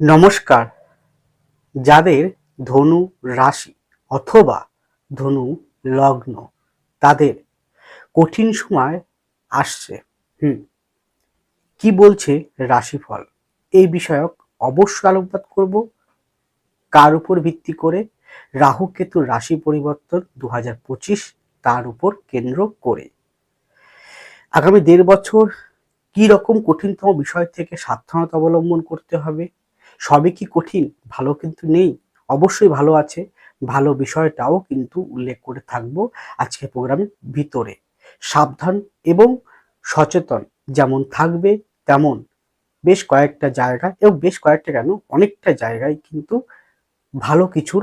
নমস্কার। যাদের ধনু রাশি অথবা ধনু লগ্ন, তাদের কঠিন সময় আসছে। হুম, কি বলছে রাশিফল? এই বিষয়ক অবশ্যই আলোকপাত করব। কার উপর ভিত্তি করে? রাহু কেতু রাশি পরিবর্তন দু হাজার পঁচিশ, তার উপর কেন্দ্র করে। আগামী দেড় বছর কি রকম কঠিনতম বিষয় থেকে সাবধানতা অবলম্বন করতে হবে? সবই কি কঠিন? ভালো কিন্তু নেই। অবশ্যই ভালো আছে। ভালো বিষয়টাও কিন্তু উল্লেখ করে থাকব আজকে প্রোগ্রামের ভিতরে। সাবধান এবং সচেতন যেমন থাকবে তেমন। বেশ কয়েকটা জায়গা এবং বেশ কয়েকটা কেন? অনেকটা জায়গায় কিন্তু ভালো কিছুর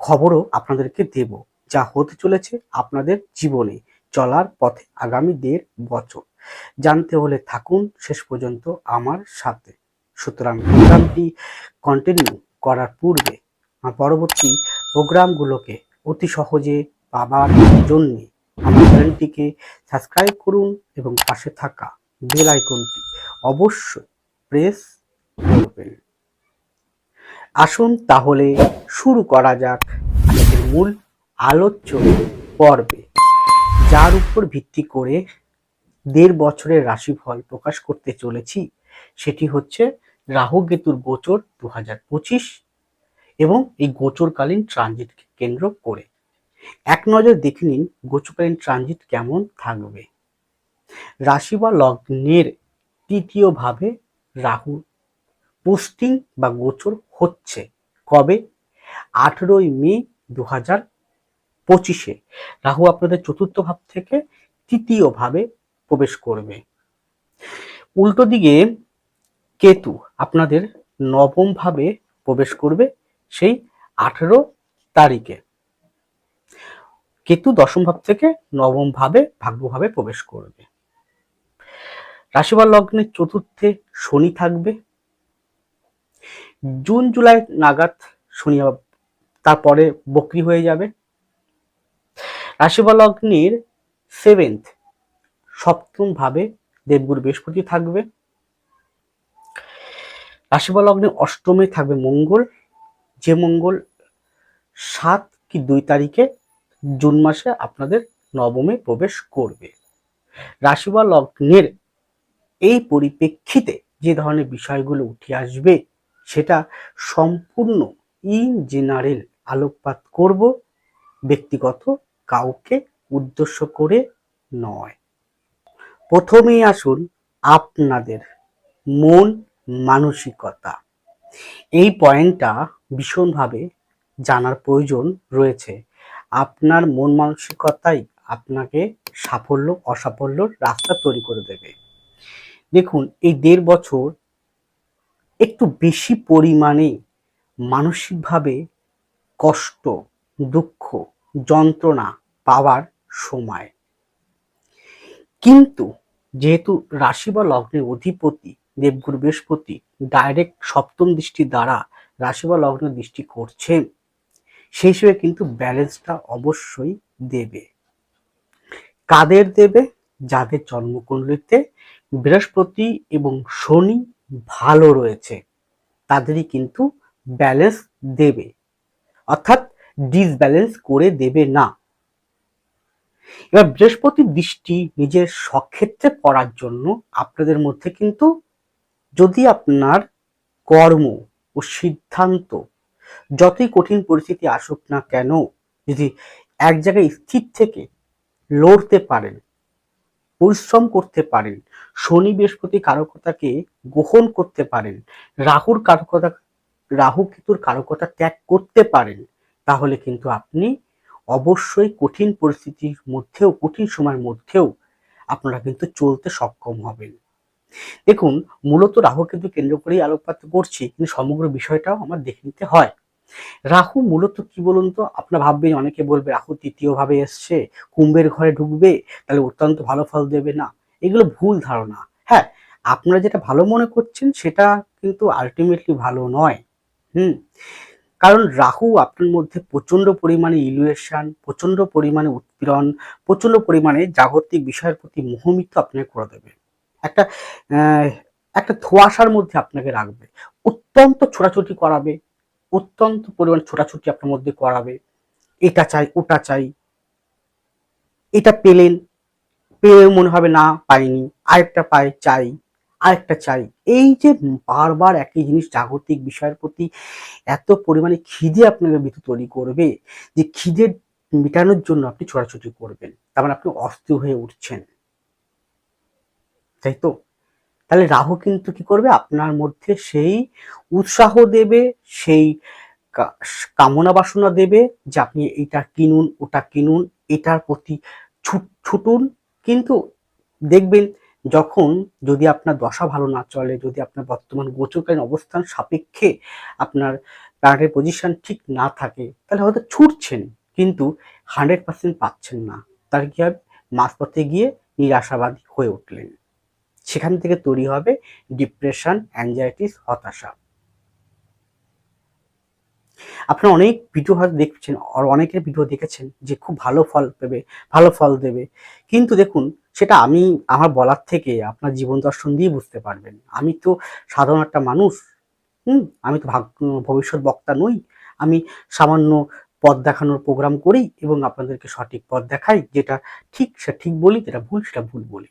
খবরও আপনাদেরকে দেব। যা হতে চলেছে আপনাদের জীবনে চলার পথে আগামী দেড় বছর। জানতে হলে থাকুন। শেষ পর্যন্ত আমার সাথে। সুতরাং প্রোগ্রামটি কন্টিনিউ করার পূর্বে আমার পরবর্তী প্রোগ্রামগুলোকে অতি সহজে পাবার জন্য আমার চ্যানেলটিকে সাবস্ক্রাইব করুন এবং পাশে থাকা বেল আইকনটি অবশ্যই প্রেস করবেন। আসুন তাহলে শুরু করা যাক আজকের মূল আলোচ্য পর্বে, যার উপর ভিত্তি করে দেড় বছরের রাশিফল প্রকাশ করতে চলেছি। সেটি হচ্ছে রাহু কেতুর গোচর দু হাজার পঁচিশ এবং এই গোচরকালীন ট্রানজিটকে কেন্দ্র করে। এক নজর দেখে নিন গোচরকালীন ট্রানজিট কেমন থাকবে। রাশি বা লগ্নের তৃতীয় ভাবে রাহু পোস্টিং বা গোচর হচ্ছে কবে? আঠেরোই মে দু হাজার পঁচিশে। রাহু আপনাদের চতুর্থ ভাব থেকে তৃতীয় ভাবে প্রবেশ করবে। উল্টো দিকে কেতু আপনাদের নবম ভাবে প্রবেশ করবে সেই আঠেরো তারিখে। কেতু দশম ভাব থেকে নবম ভাবে ভাগ্যভাবে প্রবেশ করবে। রাশিবার লগ্নের চতুর্থে শনি থাকবে। জুন, জুলাই নাগাদ শনি তারপরে বকরি হয়ে যাবে। রাশিবা লগ্নের সেভেন্থ সপ্তম ভাবে দেবগুরু বৃহস্পতি থাকবে। রাশিবা লগ্নে অষ্টমে থাকবে মঙ্গল। যে মঙ্গল সাত কি দুই তারিখে জুন মাসে আপনাদের নবমে প্রবেশ করবে। রাশিবা লগ্নের এই পরিপ্রেক্ষিতে যে ধরনের বিষয়গুলো উঠে আসবে, সেটা সম্পূর্ণ ইন জেনারেল আলোকপাত করব, ব্যক্তিগত, কাউকে উদ্দেশ্য করে নয়। প্রথমেই আসুন আপনাদের মন মানসিকতা। এই পয়েন্টটা ভীষণভাবে জানার প্রয়োজন রয়েছে। আপনার মন মানসিকতাই আপনাকে সাফল্য, অসাফল্যর রাস্তা তৈরি করে দেবে। দেখুন, এই দেড় বছর একটু বেশি পরিমাণে মানসিকভাবে কষ্ট, দুঃখ, যন্ত্রণা পাওয়ার সময়। কিন্তু যেহেতু রাশি বা লগ্নের অধিপতি দেবগুরু বৃহস্পতি ডাইরেক্ট সপ্তম দৃষ্টি দ্বারা রাশি বা লগ্ন দৃষ্টি করছেন। সেই হিসেবে কিন্তু ব্যালেন্সটা অবশ্যই দেবে। কাদের দেবে? যাদের জন্মকুণ্ডলিতে বৃহস্পতি এবং শনি ভালো রয়েছে। তাদেরই কিন্তু ব্যালেন্স দেবে। অর্থাৎ ডিসব্যালেন্স করে দেবে না। এবার বৃহস্পতির দৃষ্টি নিজের সক্ষেত্রে পড়ার জন্য আপনাদের মধ্যে কিন্তু যদি আপনার কর্ম ও সিদ্ধান্ত যতই কঠিন পরিস্থিতি আসুক না কেন, যদি এক জায়গায় স্থির থেকে লড়তে পারেন, পরিশ্রম করতে পারেন, শনি বৃহস্পতি কারকতাকে গ্রহণ করতে পারেন, রাহুর কারকতা, রাহু কেতুর কারকতা ত্যাগ করতে পারেন, তাহলে কিন্তু আপনি অবশ্যই কঠিন পরিস্থিতির মধ্যেও, কঠিন সময়ের মধ্যেও আপনারা কিন্তু চলতে সক্ষম হবেন। দেখুন, মূলত রাহু কিন্তু কেন্দ্র করেই আলোকপাত করছি, কিন্তু সমগ্র বিষয়টাও আমার দেখে নিতে হয়। রাহু মূলত কি বলুন তো? আপনার ভাববেন, অনেকে বলবে রাহু তৃতীয় ভাবে এসছে, কুম্ভের ঘরে ঢুকবে, তাহলে অত্যন্ত ভালো ফল দেবে না। এগুলো ভুল ধারণা। হ্যাঁ আপনারা যেটা ভালো মনে করছেন, সেটা কিন্তু আলটিমেটলি ভালো নয়। হুম, কারণ রাহু আপনার মধ্যে প্রচণ্ড পরিমাণে ইলুয়েশন প্রচণ্ড পরিমাণে উৎপীড়ন প্রচণ্ড পরিমাণে জাগতিক বিষয়ের প্রতি মোহমিত আপনাকে করে দেবে। একটা একটা ধোয়াশার মধ্যে আপনাকে রাখবে। অত্যন্ত ছোটাছুটি করাবে, অত্যন্ত পরিমাণ ছোটাছুটি আপনার মধ্যে করাবে। এটা চাই, ওটা চাই। এটা পেলেন পেয়ে মনে হবে না, পাইনি। আরেকটা পাই, চাই, আরেকটা চাই। এই যে বারবার একই জিনিস জাগতিক বিষয়ের প্রতি এত পরিমাণে খিদে আপনাকে ভিতর তৈরি করবে, যে খিদে মেটানোর জন্য আপনি ছোটাছুটি করবেন। তার মানে আপনি অস্থির হয়ে উঠছেন। তাই তো? তাহলে রাহু কিন্তু কি করবে? আপনার মধ্যে সেই উৎসাহ দেবে, সেই কামনা বাসনা দেবে যে আপনি এটা কিনুন, ওটা কিনুন, এটার প্রতি ছুটুন। কিন্তু দেখবেন যখন যদি আপনার দশা ভালো না চলে, যদি আপনার বর্তমান গোচরকালীন অবস্থান সাপেক্ষে আপনার প্ল্যানেটের পজিশন ঠিক না থাকে, তাহলে হয়তো ছুটছেন, কিন্তু হান্ড্রেড পার্সেন্ট পাচ্ছেন না। তার কি হবে? মাঝপথে গিয়ে নিরাশাবাদী হয়ে উঠলেন। সেখান থেকে তৈরি হবে ডিপ্রেশন অ্যাংজাইটিস হতাশা। আপনারা অনেক ভিডিও হয়তো দেখছেন, আর অনেকের ভিডিও দেখেছেন যে খুব ভালো ফল পেবে, ভালো ফল দেবে। কিন্তু দেখুন, সেটা আমি আমার বলার থেকে আপনার জীবন দর্শন দিয়ে বুঝতে পারবেন। আমি তো সাধারণ একটা মানুষ, হুম? আমি তো ভাগ ভবিষ্যৎ বক্তা নই। আমি সামান্য পথ দেখানোর প্রোগ্রাম করি এবং আপনাদেরকে সঠিক পথ দেখাই, যেটা ঠিক সেটা ঠিক বলি, যেটা ভুল সেটা ভুল বলি।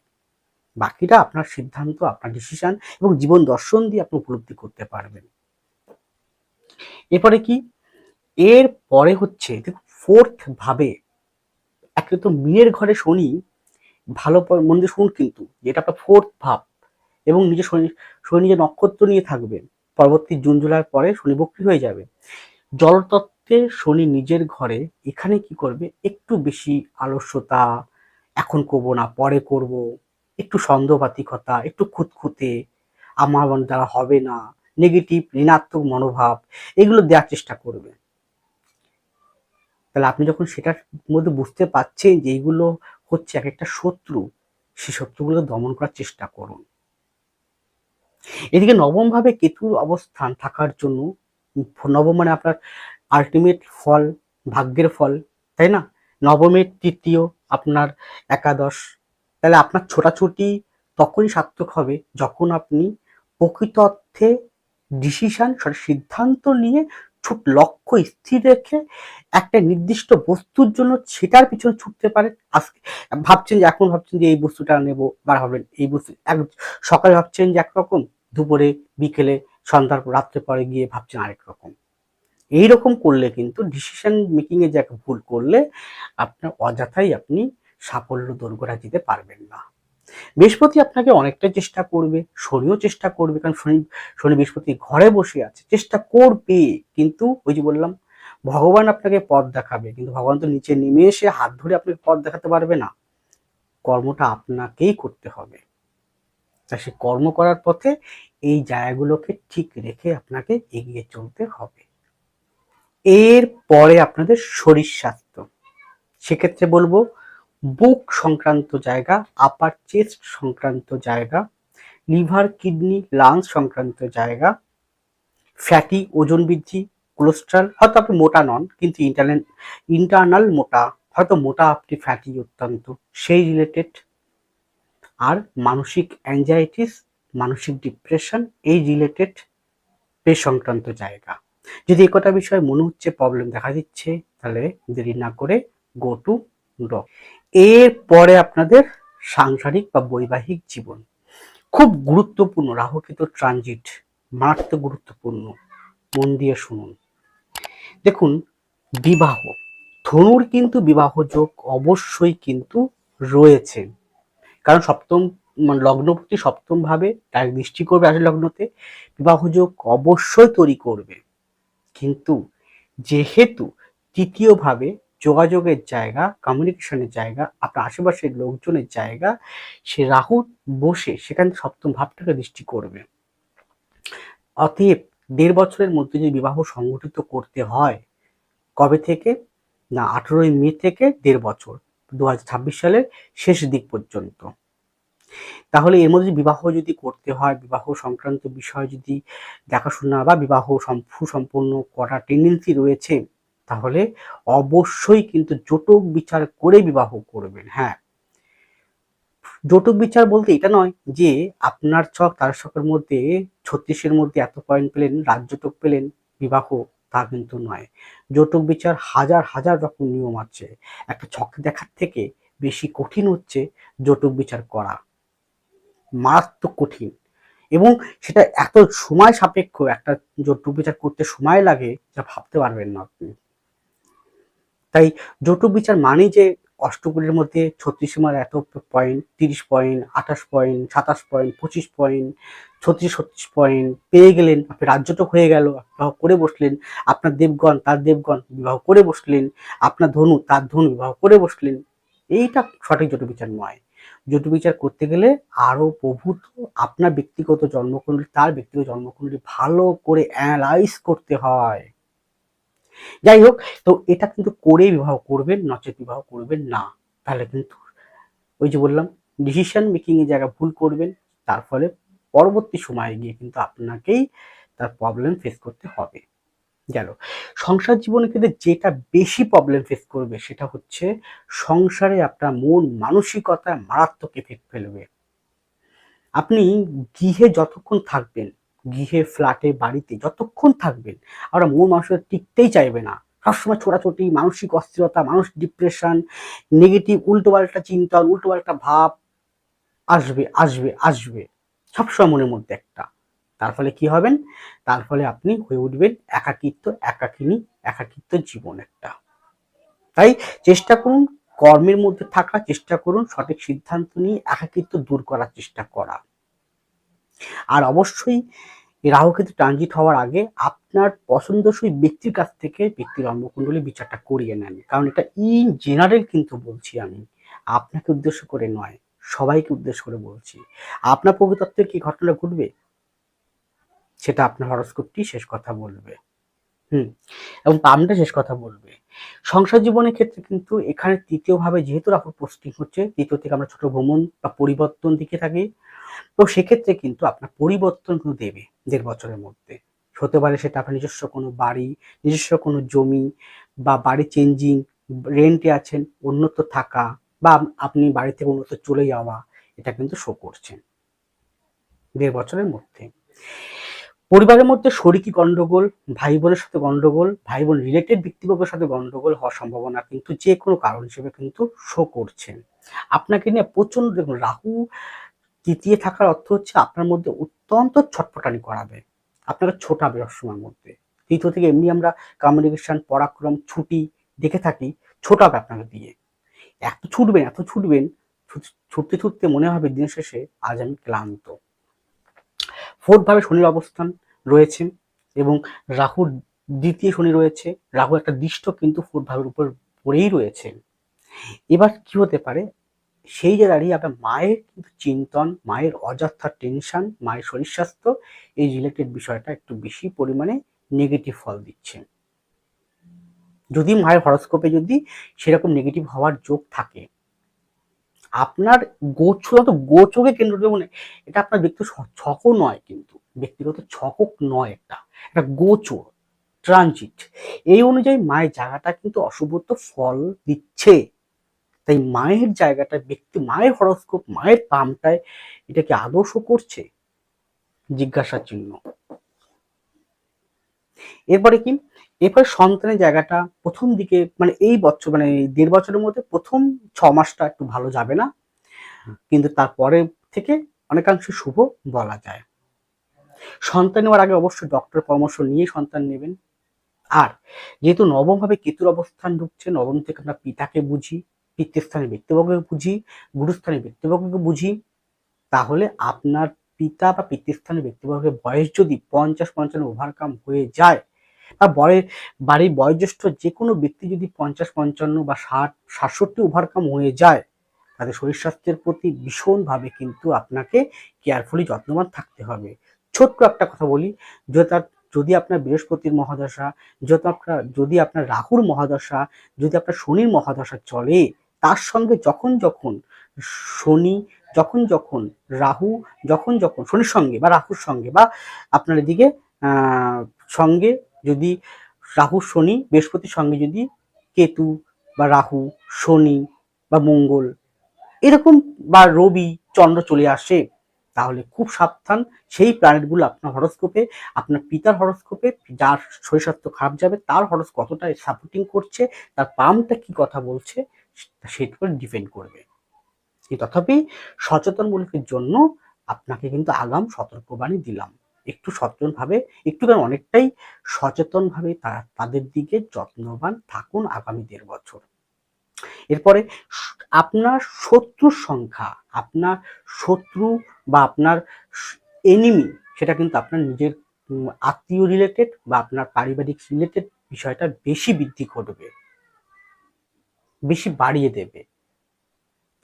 বাকিটা আপনার সিদ্ধান্ত, আপনার ডিসিশন এবং জীবন দর্শন দিয়ে আপনি উপলব্ধি করতে পারবেন। এরপরে কি? এর পরে হচ্ছে ফোর্থ ভাবে একটা তো মিনের ঘরে শনি, ভালো মন্দির শুনুন কিন্তু, যেটা আপনার ফোর্থ ভাব এবং নিজের শনি শনি নিজের নক্ষত্র নিয়ে থাকবে, পরবর্তী জুন, জুলাইয়ের পরে শনি বক্রি হয়ে যাবে। জলতত্ত্বে শনি নিজের ঘরে, এখানে কি করবে? একটু বেশি আলস্যতা, এখন করব না, পরে করব একটু সন্দেহবাতিকতা, একটু খুঁতখুঁতে, আমার দ্বারা হবে না নেগেটিভ ঋণাত্মক মনোভাব, এগুলো দেওয়ার চেষ্টা করবে। তাহলে আপনি যখন সেটার মধ্যে বুঝতে পাচ্ছেন যে এইগুলো হচ্ছে এক একটা শত্রু, সেই শত্রুগুলোকে দমন করার চেষ্টা করুন। এদিকে নবম ভাবে কেতুর অবস্থান থাকার জন্য, নবম মানে আপনার আলটিমেট ফল, ভাগ্যের ফল, তাই না? নবমের তৃতীয় আপনার একাদশ তাহলে আপনার ছোটাছুটি তখনই সার্থক হবে যখন আপনি প্রকৃত অর্থে ডিসিশন সিদ্ধান্ত নিয়ে ছোট লক্ষ্য স্থির রেখে একটা নির্দিষ্ট বস্তুর জন্য সেটার পিছনে ছুটতে পারে আজকে ভাবছেন যে এখন ভাবছেন যে এই বস্তুটা নেব বা ভাবলেন এই বস্তু এক সকালে ভাবছেন যে একরকম, দুপুরে, বিকেলে, সন্ধ্যার রাত্রে পরে গিয়ে ভাবছেন আরেক রকম। এইরকম করলে কিন্তু ডিসিশন মেকিং যে যে ভুল করলে আপনার অযথাই আপনি সাফল্য দোরগোড়া দিতে পারবেন না। বৃহস্পতি আপনাকে অনেকটা চেষ্টা করবে, শনিও চেষ্টা করবে, কারণ শনি শনি বৃহস্পতি ঘরে বসে আছে, চেষ্টা করবে। কিন্তু ওই যে বললাম, ভগবান আপনাকে পথ দেখাবে, কিন্তু ভগবান তো নিচে নেমে এসে হাত ধরে আপনাকে পথ দেখাতে পারবে না। কর্মটা আপনাকেই করতে হবে। তা সে কর্ম করার পথে এই জায়গাগুলোকে ঠিক রেখে আপনাকে এগিয়ে চলতে হবে। এর পরে আপনাদের শরীর স্বাস্থ্য। সেক্ষেত্রে বলব বুক সংক্রান্ত জায়গা আপার চেস্ট সংক্রান্ত জায়গা লিভার কিডনি লাংস সংক্রান্ত জায়গা ফ্যাটি ওজন বৃদ্ধি কোলেস্ট্রল হয়তো আপনি মোটা নন, কিন্তু ইন্টারনাল ইন্টারনাল মোটা, হয়তো মোটা আপনি ফ্যাটি অত্যন্ত, সেই রিলেটেড আর মানসিক অ্যাংজাইটিস মানসিক ডিপ্রেশন এই রিলেটেড পে সংক্রান্ত জায়গা। যদি এই কটা বিষয়ে মনে হচ্ছে প্রবলেম দেখা দিচ্ছে, তাহলে দেরি না করে গো টু ড এর পরে আপনাদের সাংসারিক বা বৈবাহিক জীবন। খুব গুরুত্বপূর্ণ, রাহুকেত ট্রানজিট, মারাত্মক গুরুত্বপূর্ণ, মন দিয়ে শুনুন। দেখুন, বিবাহ, ধনুর কিন্তু বিবাহ যোগ অবশ্যই কিন্তু রয়েছে। কারণ সপ্তম মানে লগ্নপতি সপ্তম ভাবে তার দৃষ্টি করবে আসলে লগ্নতে, বিবাহ যোগ অবশ্যই তৈরি করবে। কিন্তু যেহেতু তৃতীয়ভাবে যোগাযোগের জায়গা কমিউনিকেশনের জায়গা, আপনার আশেপাশের লোকজনের জায়গা, সে রাহু বসে সেখানে সপ্তম ভাবটাকে দৃষ্টি করবে। অতএব দেড় বছরের মধ্যে যদি বিবাহ সংগঠিত করতে হয়, কবে থেকে? না, আঠেরোই মে থেকে দেড় বছর, দু হাজার ছাব্বিশ সালের শেষ দিক পর্যন্ত। তাহলে এর মধ্যে বিবাহ যদি করতে হয়, বিবাহ সংক্রান্ত বিষয় যদি দেখাশোনা বা বিবাহ সুসম্পন্ন করার টেন্ডেন্সি রয়েছে তাহলে অবশ্যই কিন্তু জটক বিচার করে বিবাহ করবেন হ্যাঁ। যৌতুক বিচার বলতে এটা নয় যে আপনার ছক, তার ছকের মধ্যে, ছত্রিশের মধ্যে এত পয়েন্ট পেলেন রাজ্যটক পেলেন, বিবাহ, তা কিন্তু নয়। যৌতুক বিচার হাজার হাজার রকম নিয়ম আছে। একটা ছক দেখার থেকে বেশি কঠিন হচ্ছে যৌতুক বিচার করা। মারাত্মক কঠিন। এবং সেটা এত সময় সাপেক্ষ, একটা যৌতুক বিচার করতে সময় লাগে, যা ভাবতে পারবেন না আপনি। তাই যৌতুক বিচার মানে যে অষ্টকুড়ির মধ্যে ছত্রিশ সীমার এত পয়েন্ট তিরিশ পয়েন্ট আঠাশ পয়েন্ট সাতাশ পয়েন্ট পঁচিশ পয়েন্ট ছত্রিশ ছত্রিশ পয়েন্ট পেয়ে গেলেন, আপনি রাজ্যটক হয়ে গেল, বিবাহ করে বসলেন, আপনার দেবগণ, তার দেবগণ বিবাহ করে বসলেন, আপনার ধনু, তার ধনু বিবাহ করে বসলেন, এইটা সঠিক জটু বিচার নয়। জটু বিচার করতে গেলে আরও প্রভূত আপনার ব্যক্তিগত জন্মকুণ্ডলী, তার ব্যক্তিগত জন্মকুণ্ডলী ভালো করে অ্যানালাইজ করতে হয়। যাই হোক, তো এটা কিন্তু করে বিবাহ করবেন, নচেত বিবাহ করবেন না। তাহলে কিন্তু ওই যে বললাম ডিসিশন মেকিং এর জায়গা ভুল করবেন, তার ফলে পরবর্তী সময়ে গিয়ে কিন্তু আপনাকেই তার প্রবলেম ফেস করতে হবে। গেল সংসার জীবনে কিন্তু যেটা বেশি প্রবলেম ফেস করবে, সেটা হচ্ছে সংসারে আপনার মন মানসিকতা মারাত্মক এফেক্ট ফেলবে। আপনি গৃহে যতক্ষণ থাকবেন গৃহে ফ্ল্যাটে বাড়িতে যতক্ষণ থাকবেন আমরা মন মানুষের টিকতেই চাইবে না। সবসময় ছোটাছুটি, মানসিক অস্থিরতা মানুষ ডিপ্রেশন নেগেটিভ উল্টোপাল্টা চিন্তন উল্টোপাল্টা ভাব আসবে আসবে আসবে। সবসময় মনের মধ্যে একটা। তার ফলে কি হবেন? তার ফলে আপনি হয়ে উঠবেন একাকিত্ব, একাকিনী, একাকিত্ব জীবন একটা। তাই চেষ্টা করুন, কর্মের মধ্যে থাকা চেষ্টা করুন, সঠিক সিদ্ধান্ত নিয়ে একাকিত্ব দূর করার চেষ্টা করা। আর অবশ্যই রাহু ট্রানজিট হওয়ার আগে আপনার পছন্দসই ব্যক্তির কাছ থেকে ব্যক্তির জন্মকুণ্ডলী বিচারটা করিয়ে নেন। কারণ এটা ইন জেনারেল কিন্তু বলছি আমি, আপনাকে উদ্দেশ্য করে নয়, সবাইকে উদ্দেশ্য করে বলছি। আপনার প্রকৃতত্বে কি ঘটনা ঘটবে? সেটা আপনার হরস্কোপটি শেষ কথা বলবে। হুম, এবং পামটা শেষ কথা বলবে। সংসার জীবনের ক্ষেত্রে কিন্তু এখানে তৃতীয়ভাবে যেহেতু রাহু পোস্টিং হচ্ছে, তৃতীয় থেকে আমরা ছোট ভ্রমণ বা পরিবর্তন দিকে থাকি তো সেক্ষেত্রে কিন্তু আপনার পরিবর্তন কিন্তু দেবে দেড় বছরের মধ্যে। হতে পারে সেটা আপনার নিজস্ব কোনো বাড়ি, নিজস্ব কোনো জমি বা বাড়ি চেঞ্জিং রেন্টে আছেন অন্যত্র থাকা বা আপনি বাড়ি থেকে অন্যত্র চলে যাওয়া, এটা কিন্তু শো করছেন। দেড় বছরের মধ্যে। পরিবারের মধ্যে শরিকি গন্ডগোল ভাই বোনের সাথে গন্ডগোল ভাই বোন রিলেটেড ব্যক্তিবর্গের সাথে গন্ডগোল হওয়ার সম্ভাবনা কিন্তু যে কোনো কারণ হিসেবে কিন্তু শো করছেন। আপনাকে নিয়ে প্রচণ্ড দেখুন, রাহু তৃতীয় থাকার অর্থ হচ্ছে আপনার মধ্যে অত্যন্ত ছটপটানি করাবে। আপনাকে ছোটাবে সবসময়ের মধ্যে। তৃতীয় থেকে এমনি আমরা কমিউনিকেশন পরাক্রম, ছুটি দেখে থাকি, ছোটাবে আপনাকে দিয়ে। এত ছুটবেন এত ছুটবেন ছুটতে ছুটতে মনে হবে দিন শেষে আজ আমি ক্লান্ত। ফোর্থ ভাবে শনির অবস্থান রয়েছে এবং রাহুর দ্বিতীয় শনি রয়েছে। রাহু একটা দৃষ্ট কিন্তু ফোর্থ ভাবের উপর পড়েই রয়েছে। এবার কি হতে পারে? সেই যে দাঁড়িয়ে আপনার মায়ের কিন্তু চিন্তন, মায়ের অযথা টেনশন মায়ের শরীর স্বাস্থ্য, এই রিলেটেড বিষয়টা একটু বেশি পরিমাণে নেগেটিভ ফল দিচ্ছে। যদি মায়ের হরস্কোপে যদি সেরকম নেগেটিভ হওয়ার যোগ থাকে, আপনার গোচর গোচকে কেন্দ্র করে মানে এটা আপনার ব্যক্তিগত ছকও নয় কিন্তু, ব্যক্তিগত ছকক নয় একটা একটা গোচর ট্রানজিট এই অনুযায়ী মায়ের জায়গাটা কিন্তু অশুভত্ব ফল দিচ্ছে। তাই মায়ের জায়গাটা ব্যক্তি মায়ের হরস্কোপ, মায়ের পামটায় এটা কি আদর্শ করছে জিজ্ঞাসার চিহ্ন এরপরে কি? এরপরে সন্তানের জায়গাটা প্রথম দিকে মানে এই বছর মানে দেড় বছরের মধ্যে প্রথম ছ মাসটা একটু ভালো যাবে না। কিন্তু তারপরে থেকে অনেকাংশে শুভ বলা যায়। সন্তান নেওয়ার আগে অবশ্যই ডক্টর পরামর্শ নিয়ে সন্তান নেবেন। আর যেহেতু নবমভাবে কেতুর অবস্থান ঢুকছে, নবম থেকে আমরা পিতাকে বুঝি। পিতৃস্থানে ব্যক্তিবর্গকে বুঝি গুরুস্থানে ব্যক্তিবর্গকে বুঝি, তাহলে আপনার পিতা বা পিতৃস্থানের ব্যক্তিবর্গের বয়স যদি পঞ্চাশ, পঞ্চান্ন ওভারকাম হয়ে যায়, বা বয়ের বাড়ির বয়োজ্যেষ্ঠ যে কোনো ব্যক্তি যদি পঞ্চাশ, পঞ্চান্ন বা ষাট, সাতষট্টি ওভারকাম হয়ে যায়, তাদের শরীর স্বাস্থ্যের প্রতি ভীষণভাবে কিন্তু আপনাকে কেয়ারফুলি যত্নবান থাকতে হবে। ছোট্ট একটা কথা বলি যে তার, যদি আপনার বৃহস্পতির মহাদশা যত আপনার, যদি আপনার রাহুর মহাদশা, যদি আপনার শনির মহাদশা চলে তার সঙ্গে যখন যখন শনি, যখন যখন রাহু, যখন যখন শনির সঙ্গে বা রাহুর সঙ্গে বা আপনার এদিকে সঙ্গে যদি রাহু, শনি, বৃহস্পতির সঙ্গে যদি কেতু বা রাহু, শনি বা মঙ্গল এরকম বা রবি, চন্দ্র চলে আসে, তাহলে খুব সাবধান। সেই প্ল্যানেটগুলো আপনার হরস্কোপে আপনার পিতার হরস্কোপে যার শরীর স্বাস্থ্য খারাপ যাবে, তার হরস কতটা সাপোর্টিং করছে, তার পামটা কি কথা বলছে সেটার উপর ডিপেন্ড করবে। তথাপি সচেতনমূলকের জন্য আপনাকে কিন্তু আগাম সতর্কবাণী দিলাম। একটু সচেতনভাবে, একটু কেন অনেকটাই সচেতনভাবে তাদের দিকে যত্নবান থাকুন আগামী দেড় বছর। এরপরে, আপনার শত্রুর সংখ্যা, আপনার শত্রু বা আপনার এনিমি সেটা কিন্তু আপনার নিজের আত্মীয় রিলেটেড বা আপনার পারিবারিক রিলেটেড বিষয়টা বেশি বৃদ্ধি ঘটবে। বেশি বাড়িয়ে দেবে।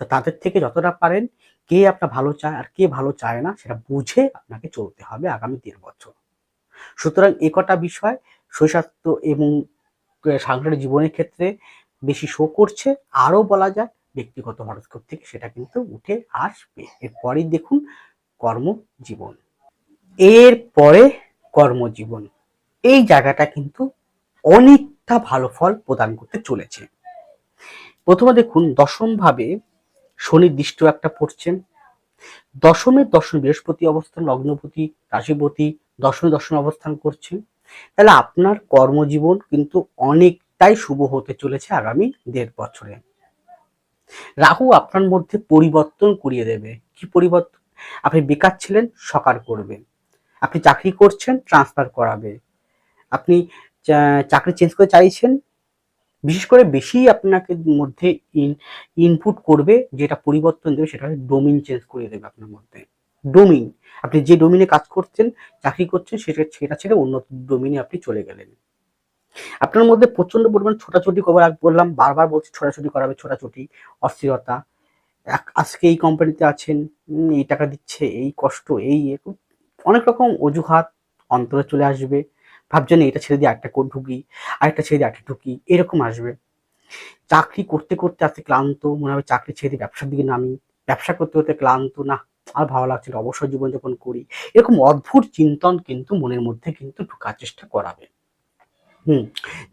তো তাদের থেকে যতটা পারেন, কে আপনার ভালো চায় আর কে ভালো চায় না, সেটা বুঝে আপনাকে চলতে হবে আগামী দেড় বছর। সুতরাং এ কটা বিষয় শৈশাস্ত্র এবং সাংসারিক জীবনের ক্ষেত্রে বেশি শো করছে। আরও বলা যায়, ব্যক্তিগত হরস্কোপ থেকে সেটা কিন্তু উঠে আসবে। এরপরেই দেখুন কর্মজীবন। এরপরে কর্মজীবন। এই জায়গাটা কিন্তু অনেকটা ভালো ফল প্রদান করতে চলেছে। প্রথমে দেখুন দশমভাবে শনির দৃষ্ট একটা পড়ছেন। দশমের দশম বৃহস্পতি অবস্থান, লগ্নপতি, রাশিপতি দশমে দশম অবস্থান করছেন। তাহলে আপনার কর্মজীবন কিন্তু অনেকটাই শুভ হতে চলেছে আগামী দেড় বছরে। রাহু আপনার মধ্যে পরিবর্তন করিয়ে দেবে। কি পরিবর্তন? আপনি বেকার ছিলেন, সকার করবে আপনি চাকরি করছেন ট্রান্সফার করাবে। আপনি চাকরি চেঞ্জ করে চাইছেন বিশেষ করে বেশি আপনাকে মধ্যে ইনপুট করবে, যেটা পরিবর্তন দেবে, সেটা ডোমিন চেঞ্জ করে দেবে আপনার মধ্যে। ডোমিন আপনি যে ডোমিনে কাজ করছেন, চাকরি করছেন, সেটা সেটা ছেড়ে অন্য ডোমিনে আপনি চলে গেলেন। আপনার মধ্যে প্রচণ্ড পরিমাণ ছোটাছুটি করার বললাম, বারবার বলছি ছোটাছুটি করাবে, ছোটাছুটি, অস্থিরতা। আজকে এই কোম্পানিতে আছেন এই টাকা দিচ্ছে, এই কষ্ট, এই অনেক রকম অজুহাত অন্তরে চলে আসবে। ভাবছেন এটা ছেড়ে দিয়ে আরেকটা ঢুকি, আরেকটা ছেড়ে দিয়ে একটা ঢুকি। এরকম আসবে। চাকরি করতে করতে আজকে ক্লান্ত, মনে হবে চাকরি ছেড়ে দিয়ে ব্যবসার দিকে নামি। ব্যবসা করতে করতে ক্লান্ত, না, আর ভালো লাগছিল অবসর জীবনযাপন করি। এরকম অদ্ভুত চিন্তন কিন্তু মনের মধ্যে কিন্তু ঢুকার চেষ্টা করাবে। হুম,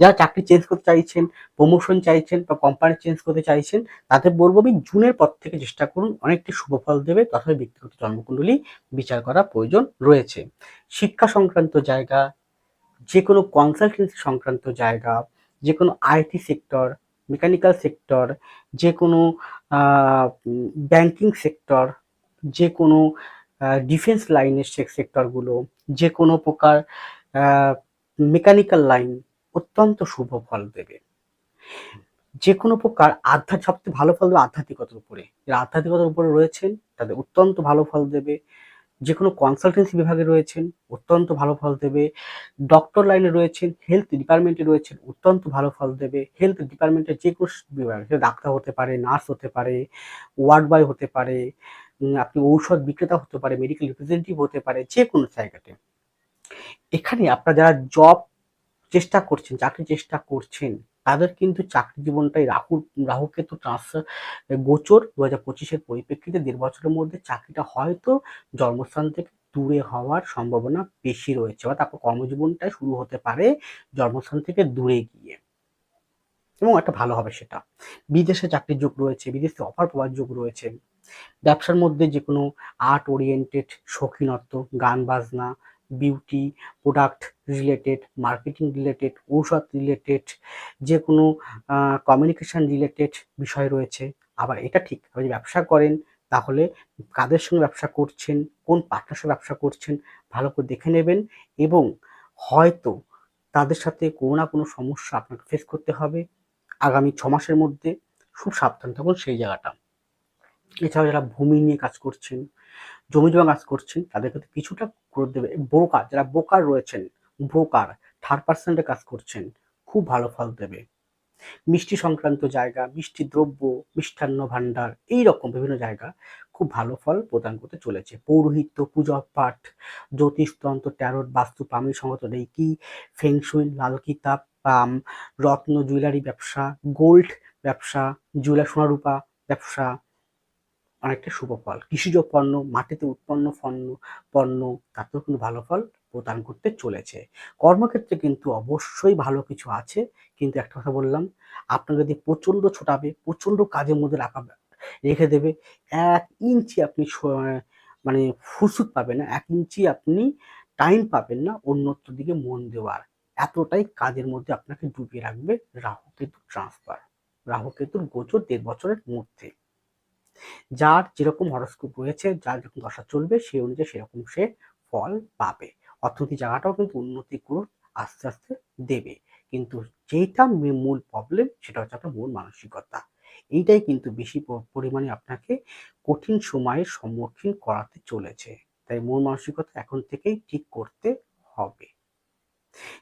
যারা চাকরি চেঞ্জ করতে চাইছেন প্রমোশন চাইছেন বা কোম্পানি চেঞ্জ করতে চাইছেন, তাদের বলব আমি জুনের পর থেকে চেষ্টা করুন, অনেকটি শুভ ফল দেবে। তথাপি ব্যক্তিগত জন্মকুণ্ডলী বিচার করা প্রয়োজন রয়েছে। শিক্ষা সংক্রান্ত জায়গা যে কোনো কনসালটেন্সি সংক্রান্ত জায়গা, যে কোনো আইটি সেক্টর, মেকানিক্যাল সেক্টর, যে কোনো ব্যাংকিং সেক্টর, যে কোনো ডিফেন্স লাইনের সেক্টরগুলো, যে কোনো প্রকার মেকানিক্যাল লাইন অত্যন্ত শুভ ফল দেবে। যে কোনো প্রকার আধ্যাত্মিক সবচেয়ে ভালো ফল দেবে আধ্যাত্মিকতার উপরে। যারা আধ্যাত্মিকতার উপরে রয়েছেন, তাদের অত্যন্ত ভালো ফল দেবে। যে কোনো কনসালটেন্সি বিভাগে রয়েছেন, অত্যন্ত ভালো ফল দেবে। ডক্টর লাইনে রয়েছেন হেলথ ডিপার্টমেন্টে রয়েছেন, অত্যন্ত ভালো ফল দেবে। হেলথ ডিপার্টমেন্টের যে কোনো বিভাগ ডাক্তার হতে পারে নার্স হতে পারে ওয়ার্ড বয় হতে পারে আপনি ঔষধ বিক্রেতা হতে পারে মেডিকেল রিপ্রেজেন্টেটিভ হতে পারে যে কোনো জায়গাতে। এখানে আপনারা যারা জব চেষ্টা করছেন, চাকরি চেষ্টা করছেন তাদের কিন্তু চাকরি জীবনটাই রাহু রাহুকে তো ট্রান্সফার গোচর দু হাজার পঁচিশের পরিপ্রেক্ষিতে দেড় বছরের মধ্যে চাকরিটা হয়তো জন্মস্থান থেকে দূরে হওয়ার সম্ভাবনা বেশি রয়েছে। বা তারপর কর্মজীবনটাই শুরু হতে পারে জন্মস্থান থেকে দূরে গিয়ে। এবং একটা ভালো হবে সেটা। বিদেশে চাকরির যোগ রয়েছে, বিদেশে অফার পাওয়ার যোগ রয়েছে। ব্যবসার মধ্যে যে কোনো আর্ট ওরিয়েন্টেড শৌখিনত্ব গান, বাজনা beauty product related marketing related ঔষধ রিলেটেড যে কোনো কমিউনিকেশান রিলেটেড বিষয় রয়েছে। আবার এটা ঠিক, আপনি ব্যবসা করেন, তাহলে কাদের সঙ্গে ব্যবসা করছেন, কোন পার্টনার সঙ্গে ব্যবসা করছেন, ভালো করে দেখে নেবেন এবং হয়তো তাদের সাথে কোনো না কোনো সমস্যা আপনাকে ফেস করতে হবে। আগামী ছ মাসের মধ্যে খুব সাবধান থাকুন সেই জায়গাটা। এছাড়াও যারা ভূমি নিয়ে কাজ করছেন জমি জমা কাজ করছেন তাদের ক্ষেত্রে কিছুটা করে দেবে। ব্রোকার যারা ব্রোকার রয়েছেন ব্রোকার থার্ড পার্সেন্টে কাজ করছেন, খুব ভালো ফল দেবে। মিষ্টি সংক্রান্ত জায়গা, মিষ্টি দ্রব্য, মিষ্টান্ন ভাণ্ডার, এই রকম বিভিন্ন জায়গা খুব ভালো ফল প্রদান করতে চলেছে। পৌরোহিত্য, পূজা পাঠ, জ্যোতিষতন্ত্র ট্যারট বাস্তু, পামি সংগত রেকি ফেংশুইন লাল কিতাব পাম, রত্ন জুয়েলারি ব্যবসা গোল্ড ব্যবসা, জুয়েলার, সোনারূপা ব্যবসা অনেকটা শুভ ফল। কৃষিজ পণ্য, মাটিতে উৎপন্ন পণ্য পণ্য, তাতেও কিন্তু ভালো ফল প্রদান করতে চলেছে। কর্মক্ষেত্রে কিন্তু অবশ্যই ভালো কিছু আছে, কিন্তু একটা কথা বললাম, আপনার যদি প্রচণ্ড ছোটাবে, প্রচণ্ড কাজের মধ্যে রাখা, রেখে দেবে, এক ইঞ্চি আপনি মানে ফুরসুত পাবেন না, এক ইঞ্চি আপনি টাইম পাবেন না অন্যত্র দিকে মন দেওয়ার। এতটাই কাজের মধ্যে আপনাকে ডুবিয়ে রাখবে রাহু কেতু ট্রান্সফার রাহু কেতুর গোচর দেড় বছরের মধ্যে। যার যেরকম হরস্কোপ রয়েছে, যার যেরকম দশা চলবে, সেই অনুযায়ী সেরকম সে ফল পাবে। অর্থনীতি জায়গাটাও কিন্তু উন্নতি গ্রোথ আস্তে আস্তে দেবে। কিন্তু যেটা মূল প্রবলেম সেটা হচ্ছে আপনার মন মানসিকতা। এইটাই কিন্তু বেশি পরিমাণে আপনাকে কঠিন সময়ের সম্মুখীন করাতে চলেছে। তাই মন মানসিকতা এখন থেকেই ঠিক করতে হবে।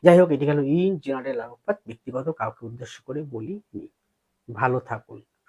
যাই হোক, এটি গেল ইন জেনারেল আলোকপাত। ব্যক্তিগত কাউকে উদ্দেশ্য করে বলি নি ভালো থাকুন।